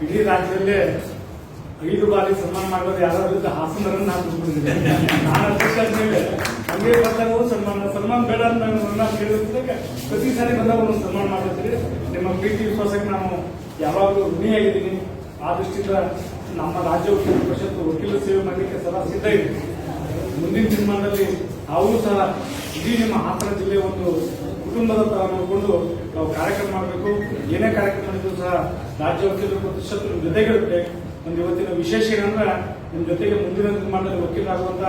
ಇಡೀ ರಾಜ್ಯದಲ್ಲೇ ಐದು ಬಾರಿ ಸನ್ಮಾನ ಮಾಡೋದು ಯಾರಾದ್ರೂ ಹಾಸನರನ್ನು ನಾನು ನಾನು ಅಧ್ಯಕ್ಷ ಆದ್ಮೇಲೆ ಹಂಗೆ ಬಂದಾಗ ಸನ್ಮಾನ ಸನ್ಮಾನ ಬೇಡ ಅಂತ ನಾನು ಪ್ರತಿ ಸಾರಿ ಬಂದಾಗ ಸನ್ಮಾನ ಮಾಡ್ತೀರಿ ನಿಮ್ಮ ಪ್ರೀತಿ ವಿಶ್ವಾಸಕ್ಕೆ ನಾನು ಯಾವಾಗಲೂ ಋಣಿಯಾಗಿದ್ದೀನಿ ಆ ದೃಷ್ಟಿಯಿಂದ ನಮ್ಮ ರಾಜ್ಯ ವಕೀಲ ಪರಿಷತ್ತು ವಕೀಲ ಸೇವೆ ಮಾಡಲಿಕ್ಕೆ ಸದಾ ಸಿದ್ಧ ಇದೆ. ಮುಂದಿನ ದಿನಮಾನದಲ್ಲಿ ಅವರು ಸಹ ಇಡೀ ನಿಮ್ಮ ಹಾಸನ ಜಿಲ್ಲೆ ಒಂದು ಕುಟುಂಬದ ನೋಡಿಕೊಂಡು ನಾವು ಕಾರ್ಯಕ್ರಮ ಮಾಡಬೇಕು. ಏನೇ ಕಾರ್ಯಕ್ರಮ ಮಾಡಿದ್ರು ಸಹ ರಾಜ್ಯ ವಕೀಲರು ಶತ್ರು ಜೊತೆಗಿರುತ್ತೆ. ಒಂದು ಇವತ್ತಿನ ವಿಶೇಷ ಏನಂದ್ರೆ ನಿಮ್ಮ ಜೊತೆಗೆ ಮುಂದಿನ ದಿನಮಾನದಲ್ಲಿ ವಕೀಲರಾಗುವಂತ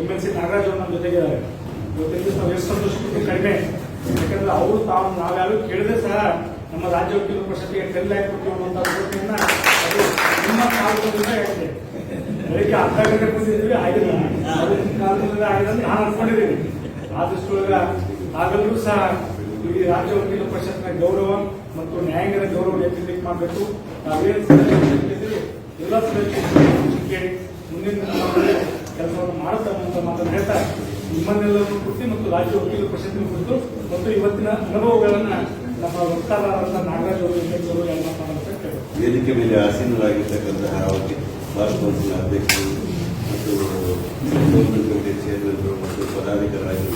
ಎಂ ಎಲ್ ಸಿ ನಾಗರಾಜ್ ಅವರು ನಮ್ಮ ಜೊತೆಗಿದ್ದಾರೆ. ಇವತ್ತಿನ ದಿವಸ ನಾವು ಎಷ್ಟು ಸಂತೋಷಪಟ್ಟು ಕಡಿಮೆ. ಯಾಕಂದ್ರೆ ಅವರು ತಾವು ನಾವ್ಯಾರು ಕೇಳದೆ ಸಹ ನಮ್ಮ ರಾಜ್ಯ ವಕೀಲರ ಪರಿಷತ್ತಿಗೆ ಟೆನ್ ಲ್ಯಾಕ್ ಕೊಟ್ಟು ಅನ್ನುವಂಥ ಅದು ನಿಮ್ಮ ಕಾಲದಿಂದ ಬೆಳಿಗ್ಗೆ ಅರ್ಧ ಗಂಟೆ ಕೂತಿದ್ವಿ ಆಗಿಲ್ಲ. ಅದು ಕಾಲದಿಂದ ಆಗಿದೆ ನಾನು ಅನ್ಕೊಂಡಿದ್ದೀನಿ. ಆ ತಾವೆಲ್ಲರೂ ಸಹ ಈ ರಾಜ್ಯ ವಕೀಲ ಪರಿಷತ್ನ ಗೌರವ ಮತ್ತು ನ್ಯಾಯಾಂಗದ ಗೌರವ ಎತ್ತಿಕ್ ಮಾಡಬೇಕು. ನಾವೇನು ಎಲ್ಲ ಸದಸ್ಯರು ಕೇಳಿ ಮುಂದಿನ ಕೆಲಸವನ್ನು ಮಾಡುತ್ತಾರೆ ಅಂತ ಮಾತನ್ನು ಹೇಳ್ತಾ ನಿಮ್ಮನ್ನೆಲ್ಲರನ್ನು ಕುರಿತು ಮತ್ತು ರಾಜ್ಯ ವಕೀಲ ಪರಿಷತ್ತಿನ ಕುರಿತು ಮತ್ತು ಇವತ್ತಿನ ಅನುಭವಗಳನ್ನು ನಮ್ಮ ವಕ್ತಾರರಾದ ನಾಗರಾಜ್ ಅವರು, ಎಂ ಅವರು ಎಲ್ಲ ವೇದಿಕೆ ಮೇಲೆ ಆಸೀನರಾಗಿರ್ತಕ್ಕಂತಹ ಭಾರತ ಅಧ್ಯಕ್ಷರು ಮತ್ತು ಗೌರ್ಮೆಂಟ್ ಕಮಿಟಿ ಚೇರ್ಮನ್ರು ಮತ್ತು ಪದಾಧಿಕಾರಿಗಳಾಗಿರ್ತಕ್ಕಂಥವರು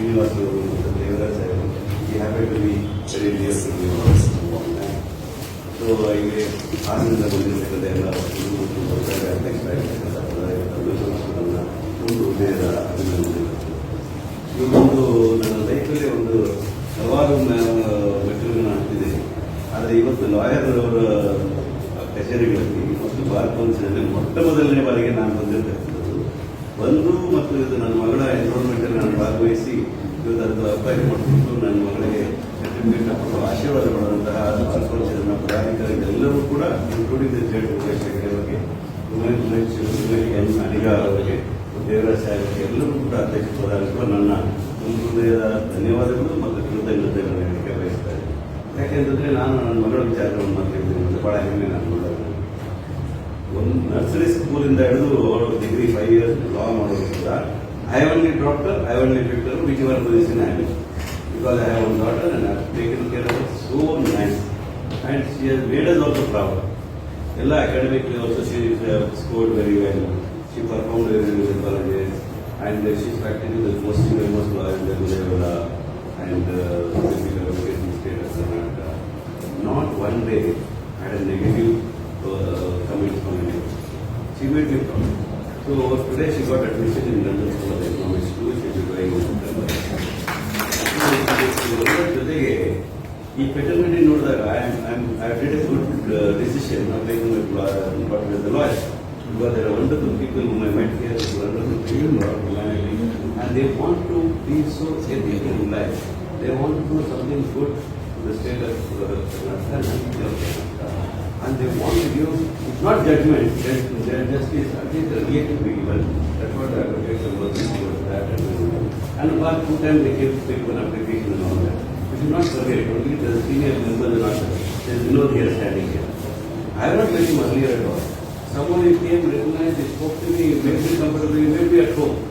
ಶ್ರೀನಿವಾಸ್ ಅವರು ಮತ್ತು ದೇವರಾಜ್ ಸಾಹೇಬರು ಈ happy to be very near to so ಇಲ್ಲಿ ಆನಂದ ಬಂದಿರತಕ್ಕಂಥ ಎಲ್ಲ ವಕೀಲರು ಮತ್ತು ನನ್ನ ಒಂದು ಹೃದಯದ ಅಭಿನಂದನೆ. ಇವತ್ತು ನನ್ನ ಲೈಫಲ್ಲಿ ಒಂದು ಹಲವಾರು ಮೆಟ್ಟಿಲುಗಳನ್ನು ಹಾಕ್ತಿದ್ದೇನೆ ಆದರೆ ಇವತ್ತು ಲಾಯರ್ ಅವರ ಕಚೇರಿಗಳಲ್ಲಿ ಮತ್ತು ಬಾರ್ ಮೊಟ್ಟ ಮೊದಲನೇ ಬಾರಿಗೆ ನಾನು ಬಂದಿರತಕ್ಕಂಥದ್ದು ಬಂದು ಮತ್ತು ಇದು ನನ್ನ ಮಗಳ ಎನ್ರೋಲ್ಮೆಂಟ್ ಅಲ್ಲಿ ನಾನು ಭಾಗವಹಿಸಿ ಇವತ್ತು ಅದು ಅಪ್ಲೈ ಮಾಡಿಕೊಂಡು ನನ್ನ ಮಗಳಿಗೆ ಸರ್ಟಿಫಿಕೇಟ್ ಕೊಟ್ಟು ಆಶೀರ್ವಾದ ಮಾಡುವಂತಹ ಬಾರ್ ಪ್ರಾಧಿಕಾರಿಗಳೆಲ್ಲರೂ ಕೂಡ including the state Umesh Umesh Umesh N Adigar ಅವರಿಗೆ, ದೇವರಾಜ್ ಸಾಹೇಬರಿಗೆ ಎಲ್ಲರೂ ಕೂಡ ಅಧ್ಯಕ್ಷರಾಗಿರುವ ನನ್ನ ಹೃದಯದ ಧನ್ಯವಾದಗಳು ಮತ್ತು ಕೃತಜ್ಞತೆಗಳನ್ನು ಹೇಳಿಕೆ ಬಯಸ್ತಾರೆ ಯಾಕೆಂತಂದ್ರೆ ನಾನು ನನ್ನ ಮಗಳ ವಿಚಾರವನ್ನು ಮಾತಾಡ್ತೀನಿ ಅಂತ ಬಹಳ ಹೆಮ್ಮೆ ನಾನು ಒಂದು ನರ್ಸರಿ ಸ್ಕೂಲಿಂದ ಹಿಡಿದು ಅವರು ಡಿಗ್ರಿ ಫೈವ್ ಇಯರ್ಸ್ ಲಾ ಮಾಡೋದು ಕೂಡ. I only doctor I only doctor which ever position I because I have one daughter and taken care of so nice and she has made us also problem ಎಲ್ಲ academically also she scored very well she perform very well colleges and she practice most most and they want to be so ethical in life. They want to do something good to the state of uh, and people they want to give, not judgment, their, justice, at least the be given. That's what the advocates working towards that. And, about two times they give people application and all that. We should not forget, only the senior members are not there. There's no here standing here. I have not met him earlier at all. Someone came, recognized, spoke to me, made me comfortable, made me at home.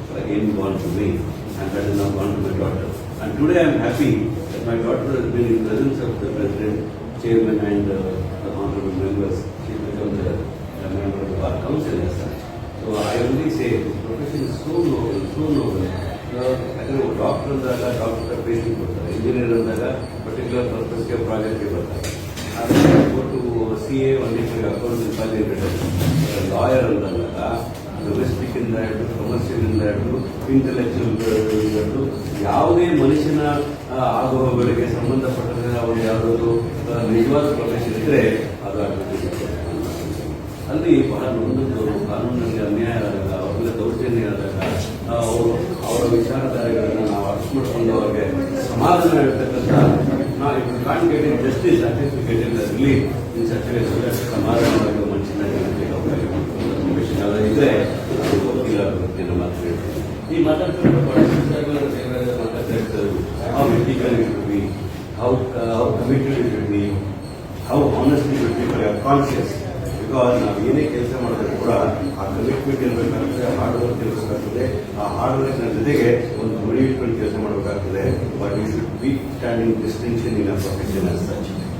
Again born to me and that is not born to my daughter and today I am happy that my daughter has been in presence of the president, chairman and uh, the honorable members. She become the the member of the bar council as such. So I only say this profession is so noble, so noble. ಯಾಕಂದ್ರೆ doctor ಅಂದಾಗ doctor patient ಬರ್ತಾರೆ engineer ಅಂದಾಗ particular ಪರ್ಪಸ್ಗೆ ಪ್ರಾಜೆಕ್ಟ್ಗೆ ಬರ್ತಾರೆ ಆದರೆ ಕೊಟ್ಟು C A ಒಂದಿಬ್ಬರಿಗೆ account deposit lawyer ಅಂದಾಗ domestic ಇಂದ ಹಿಡಿದು ಕಮರ್ಷಿಯಲ್ ಇಂದ ಹಿಡಿದು ಇಂಟೆಲೆಕ್ಚುಯಲ್ ಹಿಡಿದು ಯಾವುದೇ ಮನುಷ್ಯನ ಆಗುವಗಳಿಗೆ ಅವರು ಒಂದು ಯಾವುದಾದ್ರು ನಿಜವಾದ ಪ್ರವೇಶ ಇದ್ರೆ ಅದು ಅಲ್ಲಿ ಬಹಳ ನೊಂದಿದ್ದವರು ಕಾನೂನಲ್ಲಿ ಅನ್ಯಾಯ ಆದಾಗ ಅವರಿಂದ ದೌರ್ಜನ್ಯ ಆದಾಗ ಅವರು ಅವರ ವಿಚಾರಧಾರೆಗಳನ್ನ ನಾವು ಅರ್ಥ ಮಾಡಿಕೊಂಡು ಅವರಿಗೆ ಸಮಾಧಾನ ಇರ್ತಕ್ಕಂಥ ನಾವು if justice certificate so that ಸಮಾಧಾನವಾಗಿ ಮನುಷ್ಯನಾಗಿ ನಮಗೆ ಅವಕಾಶ ಮಾಡ್ಕೊಂಡು information ಯಾವ್ದಾದ್ರು ಇದ್ರೆ ಅದು ವಕೀಲ ವೃತ್ತಿಯನ್ನು ಮಾತಾಡ್ತಾರೆ ಈ ಮಾತಾಡ್ತಿರೋ ಮಾತಾಡ್ತಾ ಇರ್ತಾರೆ ethical it be how should be. For your conscience. Because ನಾವು ಏನೇ ಕೆಲಸ ಮಾಡಿದ್ರು ಕೂಡ ಆ ಕಮಿಟ್ಮೆಂಟ್ ಇರಬೇಕಾಗ್ತದೆ ಹಾರ್ಡ್ ವರ್ಕ್ ಇರಬೇಕಾಗ್ತದೆ, ಆ ಹಾರ್ಡ್ ಜೊತೆಗೆ ಒಂದು ಗುರಿ ಕೆಲಸ ಮಾಡಬೇಕಾಗ್ತದೆ. But you should be standing distinction in a profession such.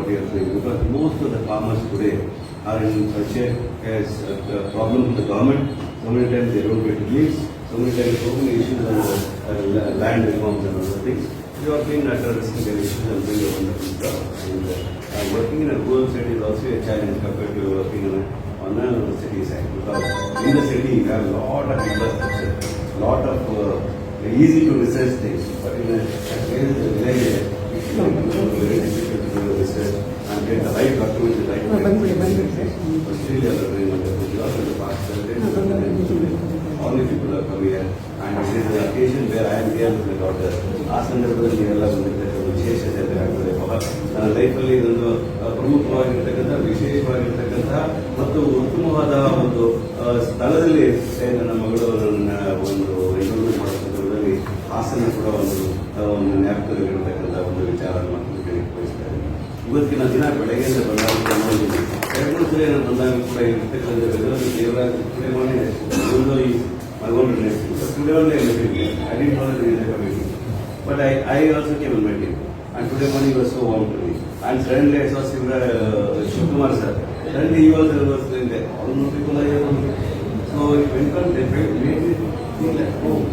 what you are doing. Because most of the farmers today are in such a, as a, a problem with the government. So many times they don't get leads. So many times so many issues on the uh, land reforms and other things. We are being addressing the issues and doing a wonderful job. And uh, working in a rural city is also a challenge compared to working in a, on a city side. Because in the city, you have a lot of infrastructure, a lot of uh, easy to research things. But in a, a village, ನಾನು sir ಈ friendly ಆಗ್ತಾ ಇದೆ sir passport ಇದೆ ಆಲಿಫುಲ್ ಕವಿಯ on is the occasion where I ಆ ಸಂದರ್ಭದಲ್ಲಿ ಎಲ್ಲ ಬಂದಿದ್ದಕ್ಕೆ ವಿಶೇಷತೆ ಆಗಿರಬಹುದು ಆ ಲೈಫ್ ಅಲ್ಲಿ ಒಂದು ಪ್ರಮುಖವಾಗಿ ಇರತಕ್ಕಂತ ವಿಶೇಷವಾಗಿ ಮತ್ತು ಉತ್ಕಮವಾದ ಒಂದು ಸ್ಥಳದಲ್ಲಿ ನನ್ನ ಮಗರನ್ನು ಒಂದು ಹಾಸನ ಕೂಡ ಒಂದು ಒಂದು ಜ್ಞಾಪಕದಲ್ಲಿರ್ತಕ್ಕಂಥ ಒಂದು ವಿಚಾರವನ್ನು ಮಾತುಕತೆ ಬಯಸ್ತಾ ಇದ್ದೀನಿ ಇವತ್ತಿನ ದಿನ ಬೆಳಗ್ಗೆಯಿಂದ ನೋಡಿದ್ದೀನಿ ಎರಡು ಮೂರು ಸಲ ಬಂದಾಗ ಕೂಡ ಇರ್ತಕ್ಕಂಥ ದೇವರಾಜ್ ಮಾರ್ನಿಂಗ್ ಒಂದು ಈ ಮಗೊಂಡು ಒಂದೇ meeting I that is but I I also came an and today morning was so warm to me and suddenly I saw ಇವರ ಶಿವಕುಮಾರ್ ಸರ್ ಸಡನ್ಲಿ ಈ ವಾಸ್ ವಾಸ್ ಇದೆ ಅವ್ರು I so it welcome defect made feel at home.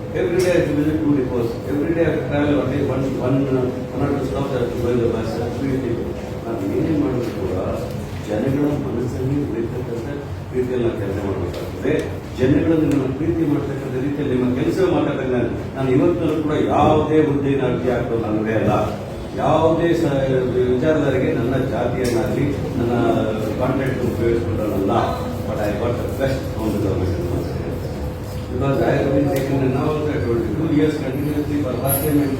Even today because it I chair every day to visit to depots every day travel one one one one or two stop bus ನಾನು ಏನೇ ಮಾಡಿದ್ರು ಕೂಡ ಜನಗಳ ಮನಸ್ಸಲ್ಲಿ ಉಳಿತಕ್ಕಂಥ ರೀತಿಯಲ್ಲಿ ನಾವು ಕೆಲಸ ಮಾಡಬೇಕಾಗ್ತದೆ. ಜನಗಳನ್ನು ನಿಮ್ಮ ಪ್ರೀತಿ ಮಾಡ್ತಕ್ಕಂಥ ರೀತಿಯಲ್ಲಿ ನಿಮ್ಮ ಕೆಲಸ ಮಾಡ್ತಕ್ಕಂಥ ನಾನು. ಇವತ್ತಲ್ಲೂ ಕೂಡ ಯಾವುದೇ ಹುದ್ದೆಯನ್ನು ಅರ್ಜಿ ಹಾಕೋ ನನಗೆ ಅಲ್ಲ. ಯಾವುದೇ ಸ ವಿಚಾರದಾರಿಗೆ ನನ್ನ ಜಾತಿಯನ್ನಾಗಲಿ, ನನ್ನ contact ಉಪಯೋಗಿಸ್ಕೊಂಡಲ್ಲ but I got the best on the Because I have been taken and two years continuously for last time I was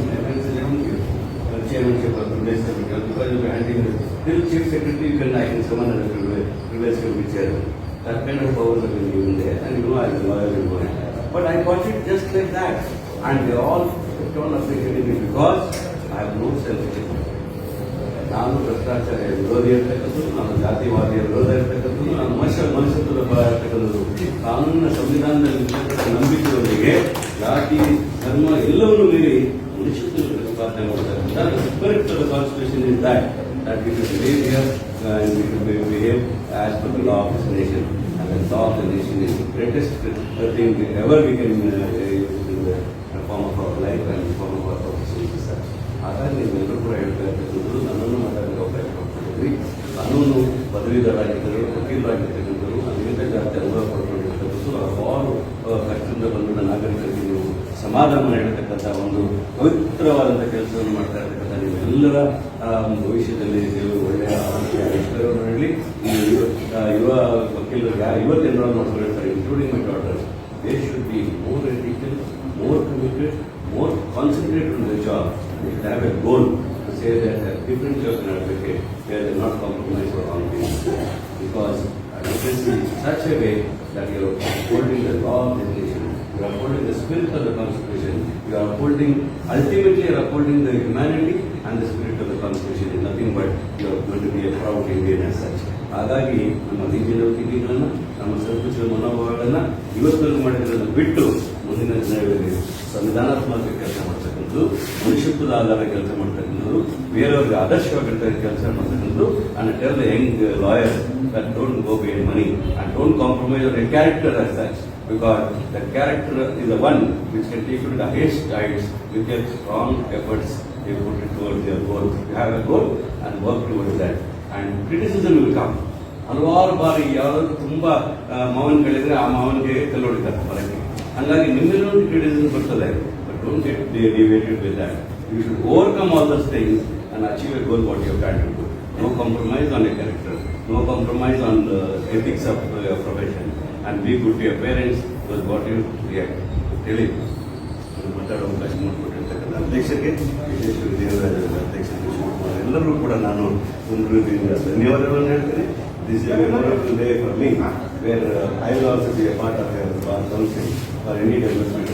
uh, chairmanship of Village Committee, because you were handling the, till chief secretary, you can, I can summon village village committee chairman. That kind of powers have been given there, and you know I am loyal and going. But I got it just like that, and they all kept on appreciating me because I have no self-esteem. ನಾನು ಭ್ರಷ್ಟಾಚಾರ ವಿರೋಧಿ ಇರ್ತಕ್ಕಂಥದ್ದು ನಾನು ಜಾತಿವಾದಿಯ ವಿರೋಧ ಇರ್ತಕ್ಕಂಥದ್ದು ನಾನು ಮನುಷ್ಯ ಮನುಷ್ಯತ್ವದ ಪರ ಇರ್ತಕ್ಕಂಥದ್ದು ಕಾನೂನಿನ ಸಂವಿಧಾನದಲ್ಲಿ ನಂಬಿಕೆಯೊಂದಿಗೆ ಜಾತಿ ಧರ್ಮ ಎಲ್ಲವನ್ನೂ ಮೀರಿ ಮನುಷ್ಯತ್ವ ಪ್ರತಿಪಾದನೆ of the constitution is that that we should behave here and we law of as per the law of this nation. And the law life the nation is the greatest uh, thing ever we can ಎಲ್ಲರೂ ಕೂಡ ಹೇಳ್ತಾ ಇರ್ತಕ್ಕಂಥದ್ದು ನನ್ನನ್ನು ಮಾತಾಡಲಿಕ್ಕೆ ಅವಕಾಶ ಮಾಡ್ಕೊಂಡಿದ್ವಿ ಕಾನೂನು ಪದವೀಧರಾಗಿದ್ದರು ವಕೀಲರಾಗಿರ್ತಕ್ಕಂಥವ್ರು ಅನೇಕ ಜಾತಿ ಅನುಭವ ಪಡ್ಕೊಂಡಿರ್ತಕ್ಕಂಥದ್ದು ಹಲವಾರು ಕಷ್ಟದಿಂದ ಬಂದ ನಾಗರಿಕರಿಗೆ ನೀವು ಸಮಾಧಾನ ನೀಡತಕ್ಕಂಥ ಒಂದು ಪವಿತ್ರವಾದಂಥ ಕೆಲಸವನ್ನು ಮಾಡ್ತಾ ಇರ್ತಕ್ಕಂಥ ನೀವೆಲ್ಲರ ಭವಿಷ್ಯದಲ್ಲಿ ನೀವು ಒಳ್ಳೆಯ ಹೇಳಿ ಯುವ ವಕೀಲರಿಗೆ ಯಾ- ಇವತ್ತು ಎನ್ರೋಲ್ ಮಾಡ್ಕೊಂಡಿರ್ತಾರೆ including my daughter they should be more ethical more committed more concentrate on the job. They have a goal to say that a different job an advocate they not compromised for all things. Because advocacy is such a way that you are upholding the law of the nation, you are upholding the spirit of the constitution, you are upholding, ultimately you are upholding the humanity and the spirit of the constitution is nothing but you are going to be a proud Indian as such. ಹಾಗಾಗಿ ನಮ್ಮ ರೀತಿಯ ಟೀಕೆಗಳನ್ನ ನಮ್ಮ ಸಂಸ್ಕೃತಿಯ ಮನೋಭಾವಗಳನ್ನು ಇವತ್ತನ್ನು ಮಾಡಿದ್ರನ್ನ ಬಿಟ್ಟು ಮುಂದಿನ ದಿನಗಳಲ್ಲಿ ಸಂವಿಧಾನಾತ್ಮಕ ಕೆಲಸ ಇರ್ತಕ್ಕಂಥದ್ದು ಮನುಷ್ಯತ್ವದ ಆಧಾರ ಕೆಲಸ ಮಾಡ್ತಕ್ಕಂಥದ್ದು ಬೇರೆಯವ್ರಿಗೆ ಆದರ್ಶವಾಗಿರ್ತಕ್ಕಂಥ ಕೆಲಸ ಮಾಡ್ತಕ್ಕಂಥದ್ದು and tell the young lawyer that don't go be money and don't compromise our character as such because the character is the one which can take it the highest tides with your strong efforts you put it towards your goal you have a goal and work towards that and criticism will come ಹಲವಾರು ಬಾರಿ ಯಾರಾದರೂ ತುಂಬ ಮಾವನ್ಗಳಿದ್ರೆ ಆ ಮಾವನಿಗೆ ತಲೆ ಹೊಡಿತಾರೆ ಹೊರಗೆ. ಹಂಗಾಗಿ ನಿಮ್ಮೆಲ್ಲರೂ ಕ್ರಿಟಿಸಿಸಮ್ ಬರ್ತದೆ. But don't get deviated with that you should overcome all these things and achieve a goal what you try to do no compromise on a character no compromise on the ethics of your profession and be good to your parents what you react ಹೇಳಿ ಮಾತಾಡೋ ಅವಕಾಶ ಮಾಡಿಕೊಟ್ಟಿರ್ತಕ್ಕಂಥ ಅಧ್ಯಕ್ಷರಿಗೆ ವಿಶೇಷವಾಗಿ ದೇವರಾಜ ಅಧ್ಯಕ್ಷರಿಗೆ ಎಲ್ಲರೂ ಕೂಡ ನಾನು ಧನ್ಯವಾದಗಳನ್ನು ಹೇಳ್ತೇನೆ this is memorable day for me where I will also be a part of bar council for any development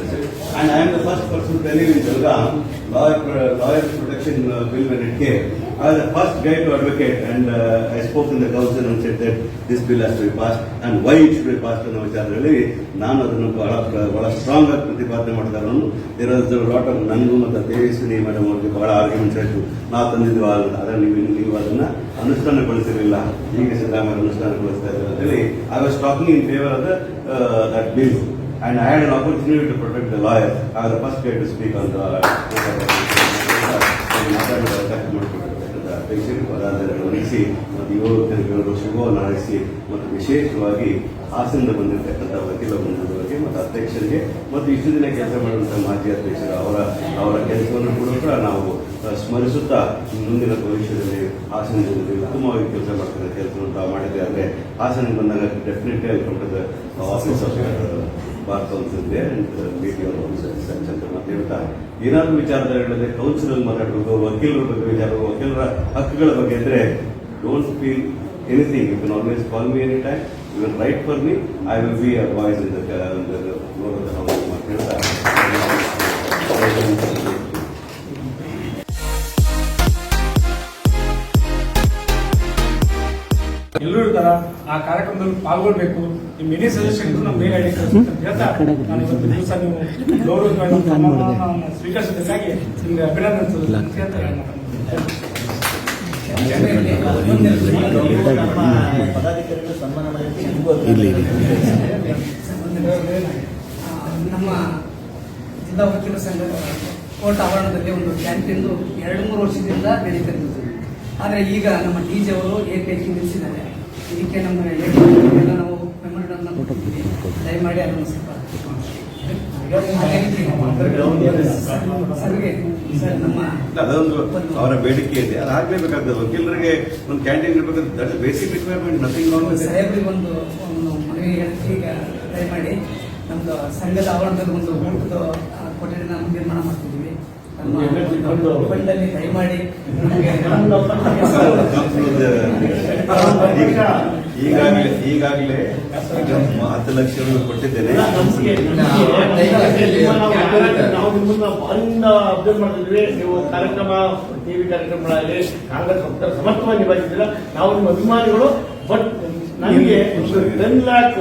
and I am the first person telling in Belgaum lawyer lawyer protection uh, bill when it came. I was the first guy to advocate and uh, I spoke in the council and said that this bill has to be passed and why it should be passed ಅನ್ನೋ ವಿಚಾರದಲ್ಲಿ ನಾನು ಅದನ್ನು ಬಹಳ ಬಹಳ strong ಆಗಿ ಪ್ರತಿಪಾದನೆ ಮಾಡಿದ್ದಾರೆ ಇರೋದ್ರ lot of ನನಗೂ ಮತ್ತು ತೇಜಸ್ವಿನಿ ಮೇಡಮ್ ಅವ್ರಿಗೆ ಬಹಳ ಆರ್ಗ್ಯುಮೆಂಟ್ಸ್ ಆಯಿತು. ನಾವು ತಂದಿದ್ವಿ ಅದನ್ನು ನೀವು ನೀವು ಅದನ್ನ ಅನುಷ್ಠಾನಗೊಳಿಸಿರಲಿಲ್ಲ. ಈಗ ಸಿದ್ದರಾಮಯ್ಯ ಅನುಷ್ಠಾನಗೊಳಿಸ್ತಾ ಇದ್ದಾರೆ ಅಂತೇಳಿ I was talking in favour of that bill and I had an opportunity to protect the lawyer I first the to speak ಅಂತ ಮಾತಾಡುವ ಅವಕಾಶ ವಹಿಸಿ ಮತ್ತು ಯುವಕರಿಗೂ ಶುಭವನ್ನು ನಡೆಸಿ ಮತ್ತು ವಿಶೇಷವಾಗಿ ಹಾಸನದ ಬಂದಿರತಕ್ಕಂಥ ವಕೀಲ ಬಂದಿರುವವರಿಗೆ ಮತ್ತು ಅಧ್ಯಕ್ಷರಿಗೆ ಮತ್ತು ಇಷ್ಟು ದಿನ ಕೆಲಸ ಮಾಡುವಂಥ ಮಾಜಿ ಅಧ್ಯಕ್ಷರು ಅವರ ಅವರ ಕೆಲಸವನ್ನು ಕೂಡ ನಾವು ಸ್ಮರಿಸುತ್ತಾ ಮುಂದಿನ ಭವಿಷ್ಯದಲ್ಲಿ ಹಾಸನ ಜಿಲ್ಲೆಯಲ್ಲಿ ಉತ್ತಮವಾಗಿ ಕೆಲಸ ಮಾಡ್ತಾರೆ ಕೆಲಸ ತಾವು ಮಾಡಿದೆ ಅಂದರೆ ಹಾಸನ ಬಂದಾಗ ಡೆಫಿನೆಟ್ಲಿ ಅಲ್ಲಿ complete office of they and meet your ಅಂತ ಹೇಳ್ತಾ ಏನಾದರೂ ವಿಚಾರದಲ್ಲಿ ಕೌನ್ಸಿಲ್ ಮಾತಾಡಬೇಕು, ವಕೀಲರ ಬಗ್ಗೆ ವಿಚಾರ ವಕೀಲರ ಹಕ್ಕುಗಳ ಬಗ್ಗೆ ಅಂದರೆ don't feel anything you can always call me any time you will write for me I will be a voice in the ಎಲ್ಲರೂ ಇರ್ತಾರ ಆ ಕಾರ್ಯಕ್ರಮದಲ್ಲಿ ಪಾಲ್ಗೊಳ್ಬೇಕು. ನಿಮ್ಮ ಎನಿ ಸಜೆಷನ್ ನಮ್ಮ ಮೇಲ್ ಐಡಿ ಅಂತ ಹೇಳ್ತಾ ನಾನು ಇವತ್ತು ದಿವಸ ನೀವು ಸ್ವೀಕರಿಸಿದ್ದಕ್ಕಾಗಿ ನಿಮ್ಗೆ ಅಭಿನಂದನೆ ಅಂತ ಹೇಳ್ತಾರೆ ಪದಾಧಿಕಾರಿಗಳು ಸನ್ಮಾನ ಇಲ್ಲಿ ಇಲ್ಲಿ. ಆ, ನಮ್ಮ ಜಿಲ್ಲಾ ವಕೀಲ ಸಂಘದ ಕೋರ್ಟ್ ಆವರಣದಲ್ಲಿ ಒಂದು ಕ್ಯಾಂಟೀನ್ ಎರಡು ಮೂರು ವರ್ಷದಿಂದ ನಡೀತಾ ಇರ್ತದೆ ಆದರೆ ಈಗ ನಮ್ಮ ಡಿ ಜೆ ಅವರು ಏಕೈಕಿ ನಿಲ್ಲಿಸಿದ್ದಾರೆ ಇದಕ್ಕೆ ನಮ್ಮ ಎಲ್ಲ ನಾವು ಮೆಮೊರಿಗಳನ್ನು ಕೊಟ್ಟಿದ್ದೀವಿ. ದಯಮಾಡಿ ಅದನ್ನು ಸ್ವಲ್ಪ ಅವರ ಬೇಡಿಕೆ ಇದೆ. ಅದು ಆಗ್ಲೇಬೇಕಾಗ್ತದೆ. ವಕೀಲರಿಗೆ ಒಂದು ಕ್ಯಾಂಟೀನ್ ಇರಬೇಕಾದ್ರೆ that basic requirement nothing wrong ಸಾಹೇಬ್ರಿಗೆ ಒಂದು ಮನವಿ ಹೇಳಿ ಈಗ ದಯಮಾಡಿ ನಮ್ದು ಸಂಘದ ಆವರಣದಲ್ಲಿ ಒಂದು ಊಟದ ಕೊಠಡಿನ ನಿರ್ಮಾಣ ಮಾಡ್ತಿದ್ದೀವಿ ನಮ್ಮ ಫಂಡಲ್ಲಿ ಮಾಡಿ. ನಮಗೆ ಈಗಾಗಲೇ ಈಗಾಗಲೇ ಹತ್ತು ಲಕ್ಷ ಕೊಟ್ಟಿದ್ದೇನೆ. ನಾವು ನಿಮ್ಮನ್ನ ಬಂದ ಅಬ್ಸರ್ವ್ ಮಾಡ್ತಿದ್ವಿ ನೀವು ಕಾರ್ಯಕ್ರಮ ಟಿವಿ ಕಾರ್ಯಕ್ರಮಗಳಲ್ಲಿ ಕಾಂಗ್ರೆಸ್ ಸಮರ್ಥವಾಗಿ ನಿಭಾಯಿಸಿದ್ದೀರ ನಾವು ನಿಮ್ಮ ಅಭಿಮಾನಿಗಳು ಬಟ್ ನನಗೆ ಟೆನ್ ಲ್ಯಾಕ್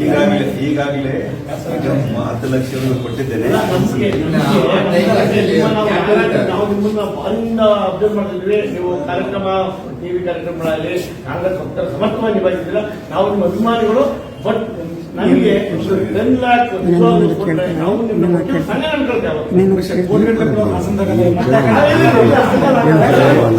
ಈಗಾಗಲೇ ಈಗಾಗಲೇ ಹತ್ತು ಲಕ್ಷ ಕೊಟ್ಟಿದ್ದೇನೆ. ನಾವು ನಿಮ್ಮನ್ನ ಅಬ್ಸರ್ವ್ ನೀವು ಕಾರ್ಯಕ್ರಮ ಟಿವಿ ಕಾರ್ಯಕ್ರಮಗಳಲ್ಲಿ ಕಾಂಗ್ರೆಸ್ ಸಮರ್ಥವಾಗಿ ನಿಭಾಯಿಸಿದ್ದೀರ ನಾವು ನಿಮ್ಮ ಅಭಿಮಾನಿಗಳು ಬಟ್ ಒಂದು ಟೆನ್ ಲ್ಯಾಕ್ ನಾವು